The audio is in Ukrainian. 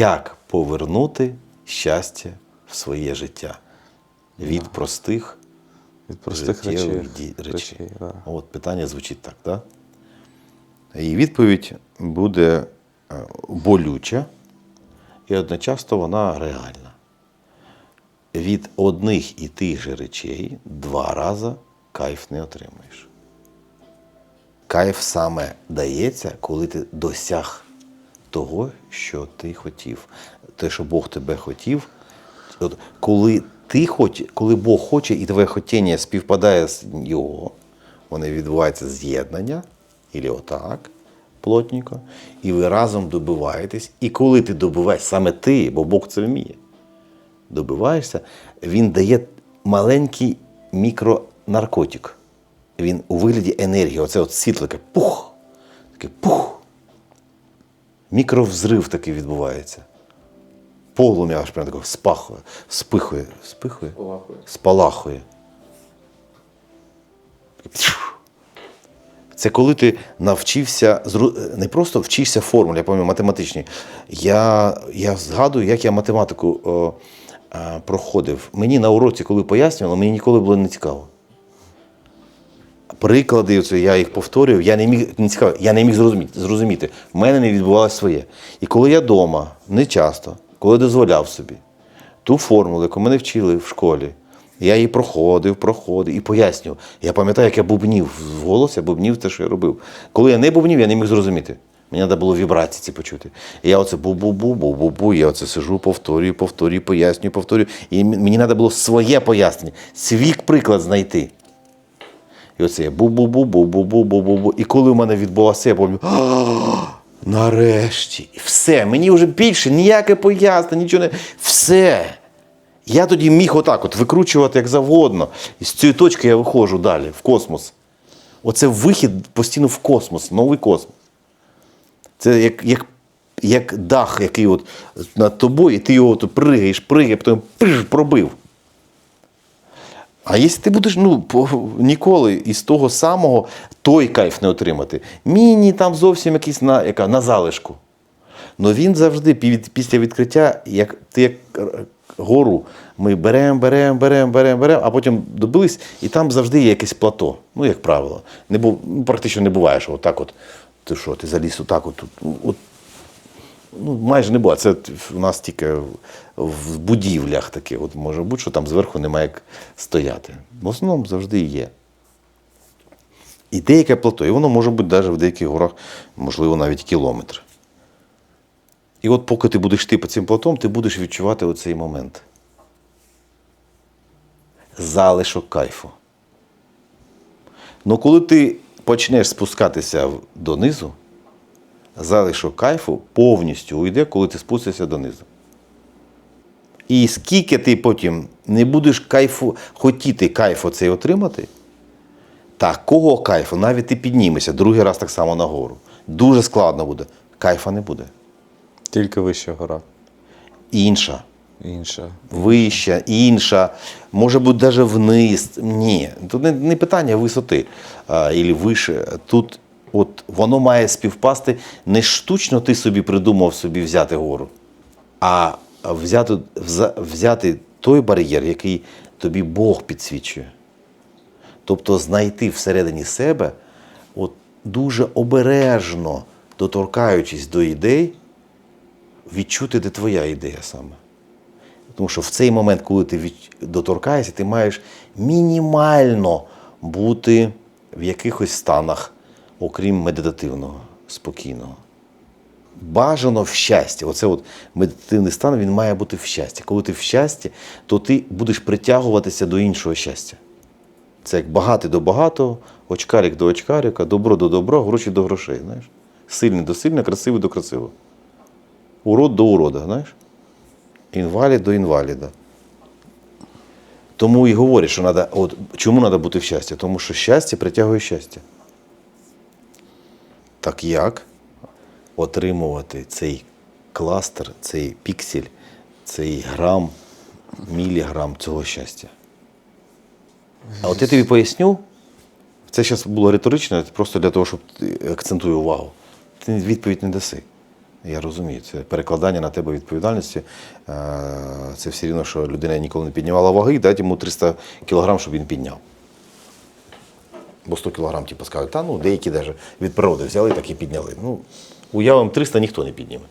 як повернути щастя в своє життя від простих Від простих речей. речей. речей да. От питання звучить так, так? І відповідь буде е, болюча, і одночасно вона реальна. Від одних і тих же речей два рази кайф не отримаєш. Кайф саме дається, коли ти досяг того, що ти хотів. Те, що Бог тебе хотів. От, коли ти хоч, коли Бог хоче і твоє хотіння співпадає з Його, вони відбувається з'єднання, і отак, плотненько, і ви разом добиваєтесь. І коли ти добиваєш саме ти, бо Бог це вміє, добиваєшся, він дає маленький мікронаркотик. Він у вигляді енергії, оце от світло, таке пух, таке пух. Мікровзрив такий відбувається. Полум'я аж прям таке спахує, спихує, спихує, спалахує. Це коли ти навчився не просто вчишся формулі, я пам'ятаю, математичні. Я, я згадую, як я математику о, а, проходив. Мені на уроці, коли пояснювали, мені ніколи було не цікаво. Приклади, оце, я їх повторював, я не міг не цікаво, я не міг зрозуміти, зрозуміти. В мене не відбувалося своє. І коли я вдома, не часто, коли дозволяв собі ту формулу, яку мене вчили в школі, я її проходив, проходив і пояснював. Я пам'ятаю, як я бубнів в голос, я бубнів те, що я робив. Коли я не бубнів, я не міг зрозуміти. Мені треба було вібрації ці почути. І я оце бу-бу-бу, бу-бу-бу, я оце сижу, повторюю, повторюю, пояснюю, повторюю. І мені треба було своє пояснення, свій приклад знайти. І оце я бу-бу-бу-бу-бу-бу-бу-бу. І коли в мене відбулося, я пам'ятаю, нарешті. І все, мені вже більше ніяке пояснення, нічого не. Все. Я тоді міг отак от викручувати як завгодно. І з цієї точки я виходжу далі, в космос. Оце вихід постійно в космос, новий космос. Це як, як, як дах, який от над тобою, і ти його от пригаєш, пригаєш, потім пиш, пробив. А якщо ти будеш ну, ніколи із того самого той кайф не отримати. Міні там зовсім якийсь на, яка, на залишку. Ну він завжди після відкриття, як ти як гору, ми беремо, беремо, беремо, беремо, беремо, а потім добились, і там завжди є якесь плато. Ну, як правило. Не бу, ну, практично не буває, що отак от. Ти що, ти заліз отак от, от, от Ну, майже не було. Це у нас тільки в будівлях таке. От може бути, що там зверху немає як стояти. В основному завжди є. І деяке плато, і воно може бути навіть в деяких горах, можливо, навіть кілометр. І от поки ти будеш йти по цим платом, ти будеш відчувати оцей момент. Залишок кайфу. Ну, коли ти почнеш спускатися донизу, залишок кайфу повністю уйде, коли ти спустишся донизу. І скільки ти потім не будеш кайфу, хотіти кайфу цей отримати, такого кайфу, навіть ти піднімешся другий раз так само нагору. Дуже складно буде. Кайфа не буде. Тільки вища гора. Інша, Інша. вища, інша, може бути навіть вниз. Ні, тут не, питання висоти а, і вище. Тут от воно має співпасти. Не штучно ти собі придумав собі взяти гору, а взяти, взяти той бар'єр, який тобі Бог підсвічує. Тобто знайти всередині себе, от дуже обережно доторкаючись до ідей, відчути, де твоя ідея саме. Тому що в цей момент, коли ти доторкаєшся, ти маєш мінімально бути в якихось станах, окрім медитативного, спокійного. Бажано в щасті. Оце от медитативний стан він має бути в щасті. Коли ти в щасті, то ти будеш притягуватися до іншого щастя. Це як багатий до багатого, очкарик до очкарика, добро до добра, гроші до грошей. Знаєш? Сильний до сильного, красивий до красивого. Урод до урода, знаєш? Інвалід до інваліда. Тому і говорять, що надо, от, чому треба бути в щасті? Тому що щастя притягує щастя. Так як отримувати цей кластер, цей піксель, цей грам, міліграм цього щастя? А от я тобі поясню, це зараз було риторично, просто для того, щоб акцентую увагу. Ти відповідь не даси. Я розумію, це перекладання на тебе відповідальності. Е, Це все рівно, що людина ніколи не піднімала ваги, дать йому 300 кілограм, щоб він підняв. Бо 100 кілограм, типу, скажуть, та ну деякі навіть від природи взяли так і підняли. Ну, уявимо, 300 ніхто не підніме.